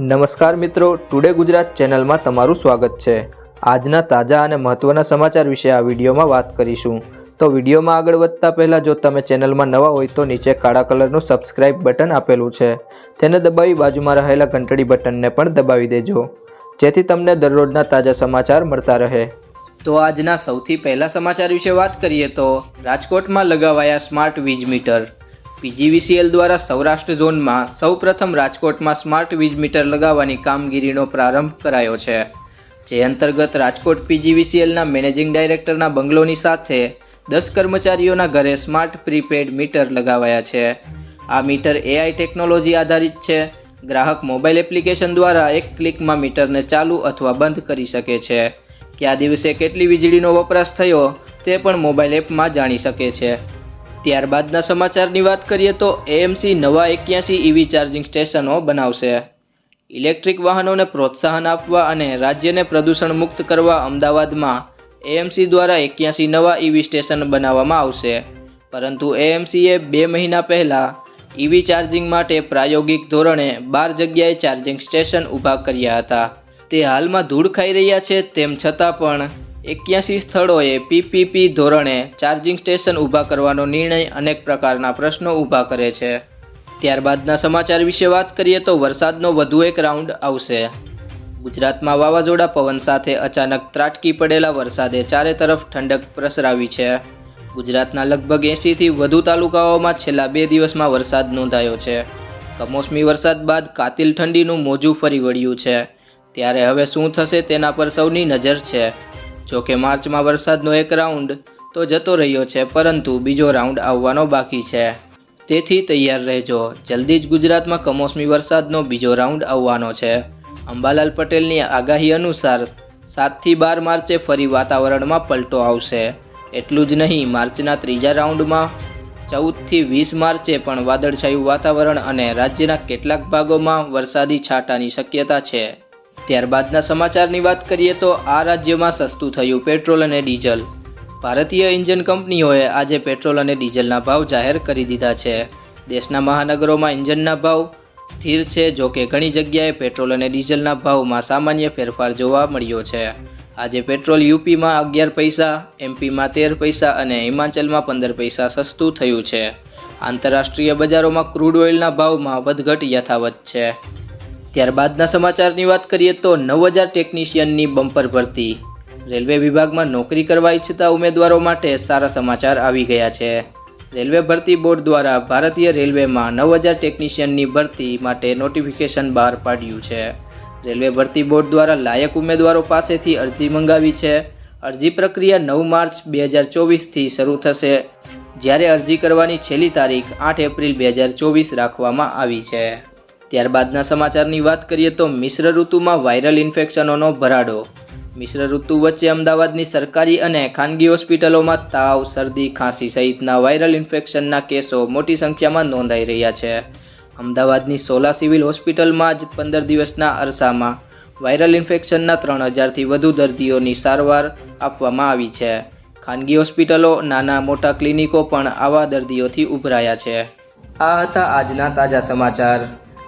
નમસ્કાર મિત્રો ટુડે ગુજરાત ચેનલમાં તમારું સ્વાગત છે. આજના તાજા અને મહત્ત્વના સમાચાર વિશે આ વિડીયોમાં વાત કરીશું. તો વિડીયોમાં આગળ વધતા પહેલાં, જો તમે ચેનલમાં નવા હોય તો નીચે કાળા કલરનું સબસ્ક્રાઇબ બટન આપેલું છે. તેને દબાવી બાજુમાં રહેલા ઘંટડી બટનને પણ દબાવી દેજો. જેથી તમને દરરોજના તાજા સમાચાર મળતા રહે. તો આજના સૌથી પહેલા સમાચાર વિશે વાત કરીએ તો, રાજકોટમાં લગાવાયા સ્માર્ટ વીજ મીટર. પીજીવીસીએલ દ્વારા સૌરાષ્ટ્ર ઝોનમાં સૌપ્રથમ રાજકોટમાં સ્માર્ટ વીજ મીટર લગાવવાની કામગીરીનો પ્રારંભ કરાયો છે. જે અંતર્ગત રાજકોટ પીજીવીસીએલના મેનેજિંગ ડાયરેક્ટરના બંગલોની સાથે દસ કર્મચારીઓના ઘરે સ્માર્ટ પ્રીપેડ મીટર લગાવાયા છે. આ મીટર એઆઈ ટેકનોલોજી આધારિત છે. ગ્રાહક મોબાઈલ એપ્લિકેશન દ્વારા એક ક્લિકમાં મીટરને ચાલુ અથવા બંધ કરી શકે છે. કયા દિવસે કેટલી વીજળીનો વપરાશ થયો તે પણ મોબાઈલ એપમાં જાણી શકે છે. ત્યારબાદના સમાચારની વાત કરીએ તો એએમસી નવા એક્યાસી ઈવી ચાર્જિંગ સ્ટેશનો બનાવશે. ઇલેક્ટ્રિક વાહનોને પ્રોત્સાહન આપવા અને રાજ્યને પ્રદૂષણ મુક્ત કરવા અમદાવાદમાં એએમસી દ્વારા એક્યાસી નવા ઈવી સ્ટેશન બનાવવામાં આવશે. પરંતુ એએમસીએ બે મહિના પહેલાં ઇવી ચાર્જિંગ માટે પ્રાયોગિક ધોરણે બાર જગ્યાએ ચાર્જિંગ સ્ટેશન ઊભા કર્યા હતા. તે હાલમાં ધૂળ ખાઈ રહ્યા છે તેમ છતાં પણ એક્યાસી સ્થળોએ પીપીપી ધોરણે ચાર્જિંગ સ્ટેશન ઊભા કરવાનો નિર્ણય અનેક પ્રકારના પ્રશ્નો ઊભા કરે છે. ત્યારબાદના સમાચાર વિશે વાત કરીએ તો વરસાદનો વધુ એક રાઉન્ડ આવશે. ગુજરાતમાં વાવાઝોડા પવન સાથે અચાનક ત્રાટકી પડેલા વરસાદે ચારે તરફ ઠંડક પ્રસરાવી છે. ગુજરાતના લગભગ એંશીથી વધુ તાલુકાઓમાં છેલ્લા બે દિવસમાં વરસાદ નોંધાયો છે. કમોસમી વરસાદ બાદ કાતિલ ઠંડીનું મોજું ફરી વળ્યું છે. ત્યારે હવે શું થશે તેના પર સૌની નજર છે. જો કે માર્ચમાં વરસાદનો એક રાઉન્ડ તો જતો રહ્યો છે, પરંતુ બીજો રાઉન્ડ આવવાનો બાકી છે. તેથી તૈયાર રહેજો. જલ્દી જ ગુજરાતમાં કમોસમી વરસાદનો બીજો રાઉન્ડ આવવાનો છે. અંબાલાલ પટેલની આગાહી અનુસાર સાતથી બાર માર્ચે ફરી વાતાવરણમાં પલટો આવશે. એટલું જ નહીં, માર્ચના ત્રીજા રાઉન્ડમાં ચૌદથી વીસ માર્ચે પણ વાદળછાયું વાતાવરણ અને રાજ્યના કેટલાક ભાગોમાં વરસાદી છાંટાની શક્યતા છે. ત્યારબાદના સમાચારની વાત કરીએ તો આ રાજ્યમાં સસ્તું થયું પેટ્રોલ અને ડીઝલ. ભારતીય ઇન્જન કંપનીઓએ આજે પેટ્રોલ અને ડીઝલના ભાવ જાહેર કરી દીધા છે. દેશના મહાનગરોમાં ઇન્જનના ભાવ સ્થિર છે, જો કે ઘણી જગ્યાએ પેટ્રોલ અને ડીઝલના ભાવમાં સામાન્ય ફેરફાર જોવા મળ્યો છે. આજે પેટ્રોલ યુપીમાં અગિયાર પૈસા, એમપીમાં તેર પૈસા અને હિમાચલમાં પંદર પૈસા સસ્તું થયું છે. આંતરરાષ્ટ્રીય બજારોમાં ક્રૂડ ઓઇલના ભાવમાં વધઘટ યથાવત છે. ત્યારબાદના સમાચારની વાત કરીએ તો નવ હજાર ટેકનિશિયનની બમ્પર ભરતી. રેલવે વિભાગમાં નોકરી કરવા ઈચ્છતા ઉમેદવારો માટે સારા સમાચાર આવી ગયા છે. રેલવે ભરતી બોર્ડ દ્વારા ભારતીય રેલવેમાં નવ હજાર ટેકનિશિયનની ભરતી માટે નોટિફિકેશન બહાર પાડ્યું છે. રેલવે ભરતી બોર્ડ દ્વારા લાયક ઉમેદવારો પાસેથી અરજી મંગાવી છે. અરજી પ્રક્રિયા નવ માર્ચ બે હજાર ચોવીસથી શરૂ થશે. જ્યારે અરજી કરવાની છેલ્લી તારીખ આઠ એપ્રિલ બે હજાર ચોવીસ રાખવામાં આવી છે. ત્યારબાદના સમાચારની વાત કરીએ તો મિશ્ર ઋતુમાં વાયરલ ઇન્ફેક્શનોનો ભરાડો. મિશ્ર ઋતુ વચ્ચે અમદાવાદની સરકારી અને ખાનગી હોસ્પિટલોમાં તાવ, શરદી, ખાંસી સહિતના વાયરલ ઇન્ફેક્શનના કેસો મોટી સંખ્યામાં નોંધાઈ રહ્યા છે. અમદાવાદની સોલા સિવિલ હોસ્પિટલમાં જ પંદર દિવસના અરસામાં વાયરલ ઇન્ફેક્શનના ત્રણ હજારથી વધુ દર્દીઓની સારવાર આપવામાં આવી છે. ખાનગી હોસ્પિટલો, નાના મોટા ક્લિનિકો પણ આવા દર્દીઓથી ઉભરાયા છે. આ હતા આજના તાજા સમાચાર.